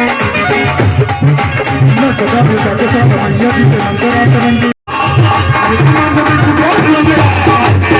Thank you.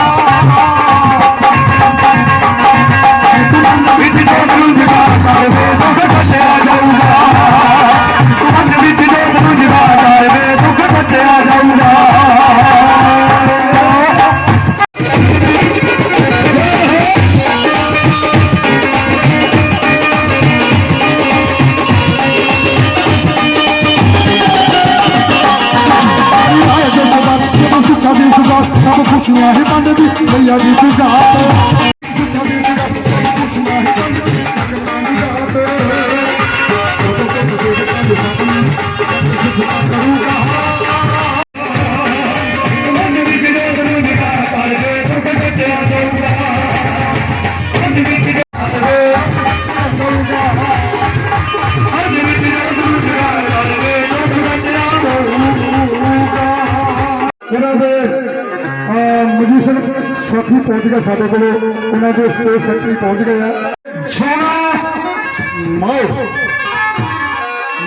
ਬੰਦ ਦੀ ਮਈਆ ਦੀ ਸੁਝਾਤ ਇਹਨਾਂ ਦੇ ਮਜੀਸ਼ਨ ਸਾਥੀ ਪਹੁੰਚ ਗਏ ਸਾਡੇ ਕੋਲ। ਉਹਨਾਂ ਦੇ ਸਟੇਜ ਸੈਕਟਰੀ ਪਹੁੰਚ ਗਏ ਆ। ਸੋਨਾ ਮਾਓ।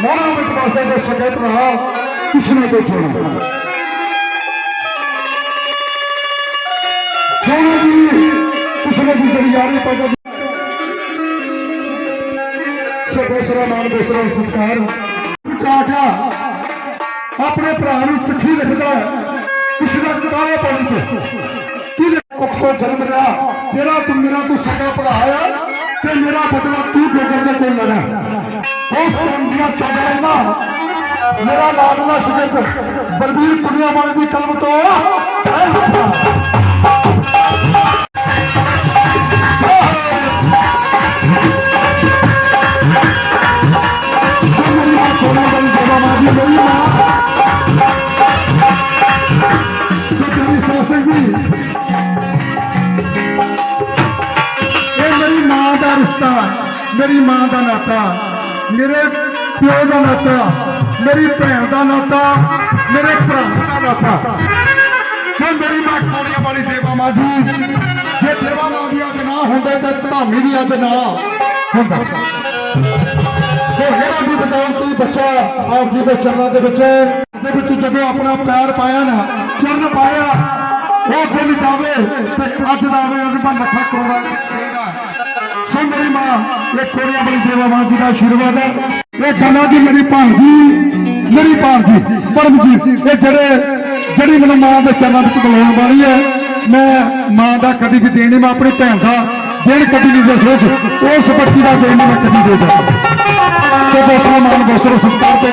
ਮੋਨਾ ਵਿੱਚ ਪਾਸੇ ਦੇ ਸਕੇ ਭਰਾ, ਕਿਸਨੇ ਕੁਛ ਛੋਣਾ ਸੋਨਾ ਜੀ, ਕਿਸਨੇ ਦੀ ਜਿਹੜੀ ਯਾਰੀ ਪੈਦਾ ਸੋ ਬੇਸਰਾ ਮਾਨ ਬੇਸਰਾ ਸਤਕਾਰ। ਕਾ ਆਪਣੇ ਭਰਾ ਨੂੰ ਚਿੱਠੀ ਲਿਖਦਾ ਕਿਸੇ ਦਾ ਕਾਲੇ ਪਾਣੀ ਤੇ ਕਿਹਦੇ ਜਨਮ ਲਿਆ ਜਿਹੜਾ ਤੂੰ ਮੇਰਾ ਤੂੰ ਸਾਡਾ ਭਰਾ ਆ ਤੇ ਮੇਰਾ ਬਦਲਾ ਤੂੰ ਡੋਗਰ ਦੇ ਕੋਲ ਲੈਣਾ। ਉਸ ਟਾਈਮ ਦੀਆਂ ਚੱਲਦਾ ਮੇਰਾ ਲਾਡਲਾ ਸ਼ਗਿਰਦ ਬਲਬੀਰ ਪੁੰਨਿਆ ਵਾਲੇ ਦੀ ਕਲਮ ਤੋਂ। ਮੇਰੀ ਮਾਂ ਦਾ ਨਾਤਾ, ਮੇਰੇ ਪਿਓ ਦਾ ਨਾਤਾ, ਮੇਰੀ ਭੈਣ ਦਾ ਨਾਤਾ, ਮੇਰੇ ਭਰਾ ਦਾ ਨਾਤਾ। ਮੈਂ ਮੇਰੀ ਮਾਂ ਕੋੜੀਆਂ ਵਾਲੀ ਦੇਵਾ ਮਾਂ ਜੀ ਜੇ ਦੇਵਾ ਮਾਂ ਦੀ ਅੱਜ ਨਾ ਹੁੰਦੇ ਤਾਂ ਧਾਮੀ ਵੀ ਅੱਜ ਨਾ ਹੁੰਦਾ। ਉਹ ਜਿਹੜਾ ਵੀ ਬਤਾਉਂ ਬੱਚਾ ਆਪ ਜੀ ਦੇ ਚਰਨਾਂ ਦੇ ਵਿੱਚ ਦੇ ਵਿੱਚ ਜਦੋਂ ਆਪਣਾ ਪੈਰ ਪਾਇਆ ਨਾ, ਚਰਨ ਪਾਇਆ, ਉਹ ਦਿਨ ਜਾਵੇ ਤੇ ਅੱਜ ਜਾਵੇ ਉਹਨਾਂ ਲੱਖਾਂ ਕਰੋੜਾਂ ਦੇਗਾ ਸੋ ਮੇਰੀ ਮਾਂ ਇਹ ਕੋੜੀਆਂ ਵਾਲੀ ਦੇਵਾ ਮਾਂ ਜੀ ਦਾ ਆਸ਼ੀਰਵਾਦ ਹੈ। ਇਹ ਗਾਣਾ ਦੀ ਮੇਰੀ ਭਾਂਜੀ ਮੇਰੀ ਭਾਂਜੀ ਪਰਮਜੀਤ ਇਹ ਜਿਹੜੇ ਜਿਹੜੀ ਮੈਨੂੰ ਮਾਂ ਦੇ ਚਰਨਾਂ ਵਿੱਚ ਬੁਲਾਉਣ ਵਾਲੀ ਹੈ, ਮੈਂ ਮਾਂ ਦਾ ਕਦੀ ਵੀ ਦੇਣੀ ਮੈਂ ਆਪਣੀ ਭੈਣ ਦਾ ਦੇਣ ਕਦੀ ਨਹੀਂ ਦੇ ਸੋਚ ਉਸ ਬੱਚੀ ਦਾ ਦੇਣ ਮੈਂ ਕਦੀ ਦੇ ਦਾਂ ਸੋ ਦੋਸਤੋ ਮਾਨ ਬੋਸਰ ਸੰਸਕਾਰ ਤੇ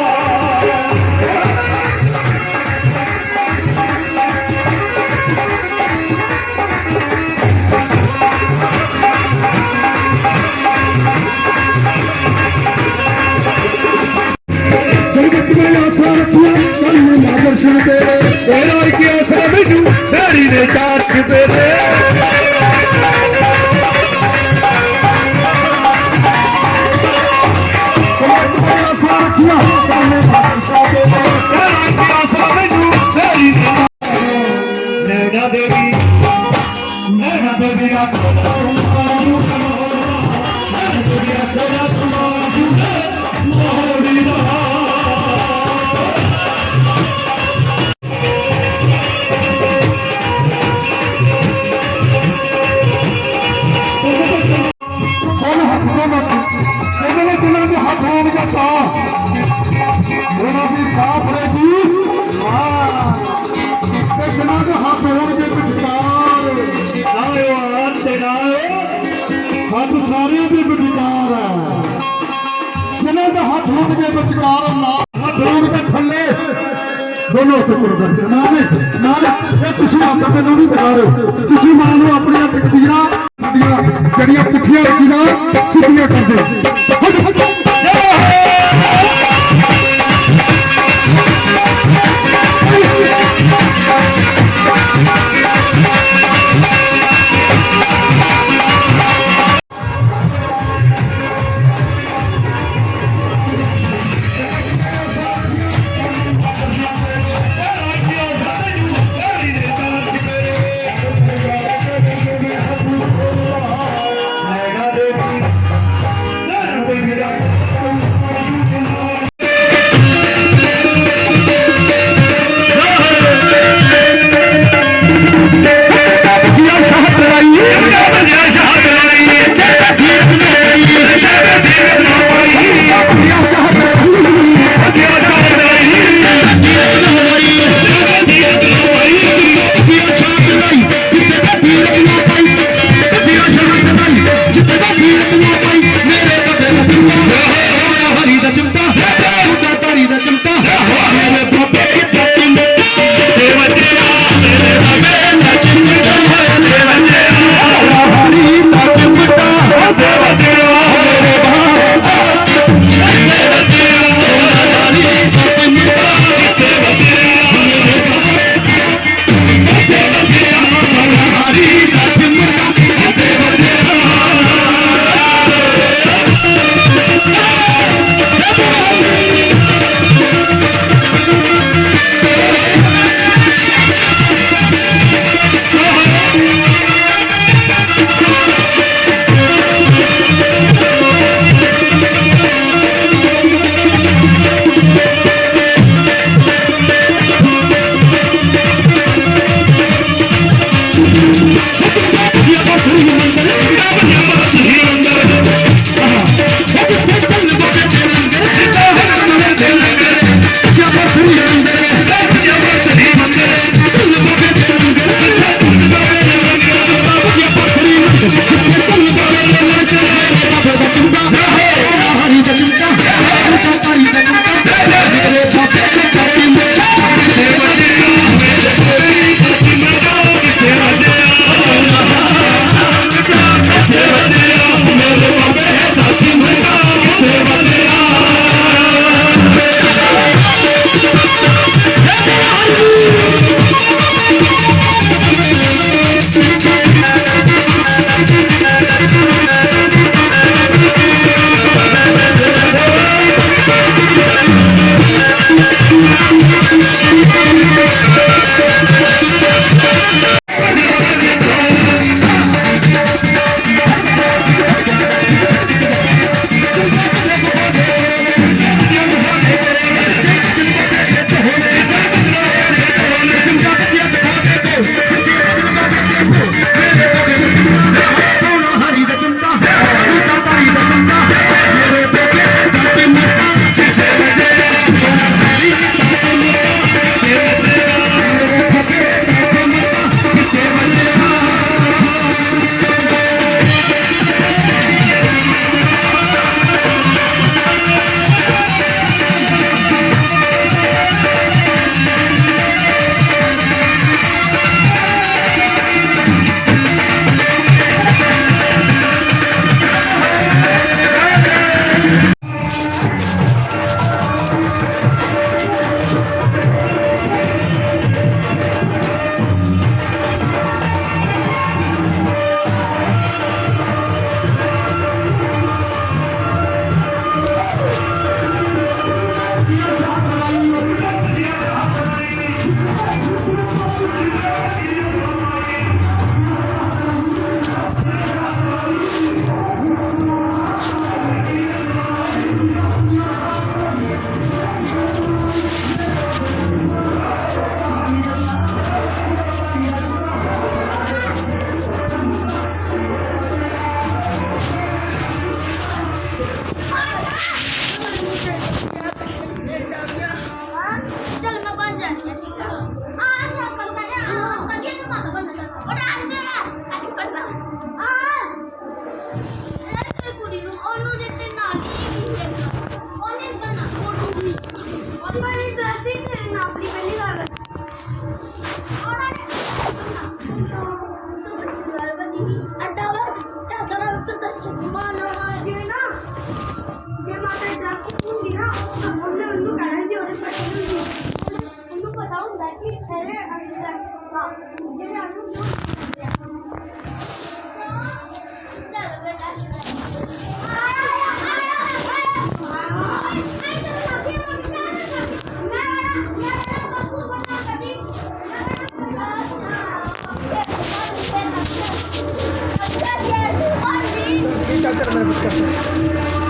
காற்று பெறே ਦਰੋਗ ਦੇ ਥੱਲੇ। ਦੋਨੋਂ ਹੱਥ ਕੁਰਬਾਨ ਕਰ ਮਾਂ ਨੇ ਇਹ ਤੁਸੀਂ ਆਪ ਮੈਨੂੰ ਨਹੀਂ ਦਿਖਾ ਰਹੇ ਤੁਸੀਂ ਮਾਂ ਨੂੰ ਆਪਣੀਆਂ ਤਕਦੀਰਾਂ ਸਿੱਧੀਆਂ ਜਿਹੜੀਆਂ ਪੁੱਠੀਆਂ ਰੱਖੀਆਂ ਸਿੱਧੀਆਂ ਕਰਦੇ Gracias.